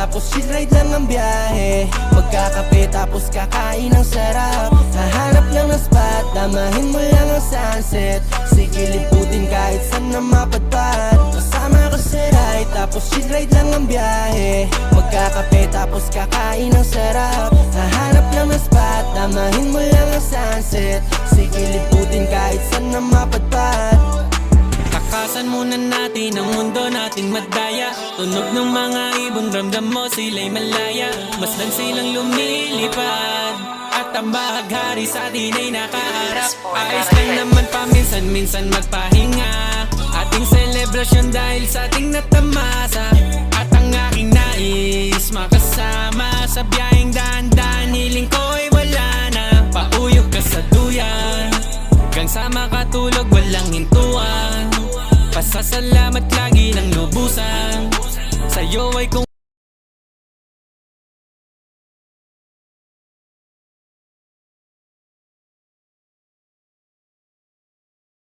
Tapos chill ride lang ang biyahe. Magkakape tapos kakain ng sarap. Hahanap lang ng spot Damahin mo lang ang sunset. Sige liputin kahit saan na mapadpad. Kasama ko sa ride Tapos chill ride lang ang biyahe. Magkakape tapos kakain ng sarap. Hahanap lang ng spot Damahin mo lang ang sunset Takasan muna natin ang mundo nating madaya. Tunog ng mga ibon ramdam mo sila'y malaya. Masdan silang lumilipad At ang bahaghari sa atin ay nakaharap. Ayos lang naman paminsan-minsan magpahinga. Ating selebrasyon dahil sa ating natamasa. At ang aking nais makasama Sa biyaheng daan-daan hiling ko ay wala na. Pauyog ka sa duyan Hanggang sa makatulog walang hintuan Pasasalamat lagi ng lubusan. Sa'yo ay kung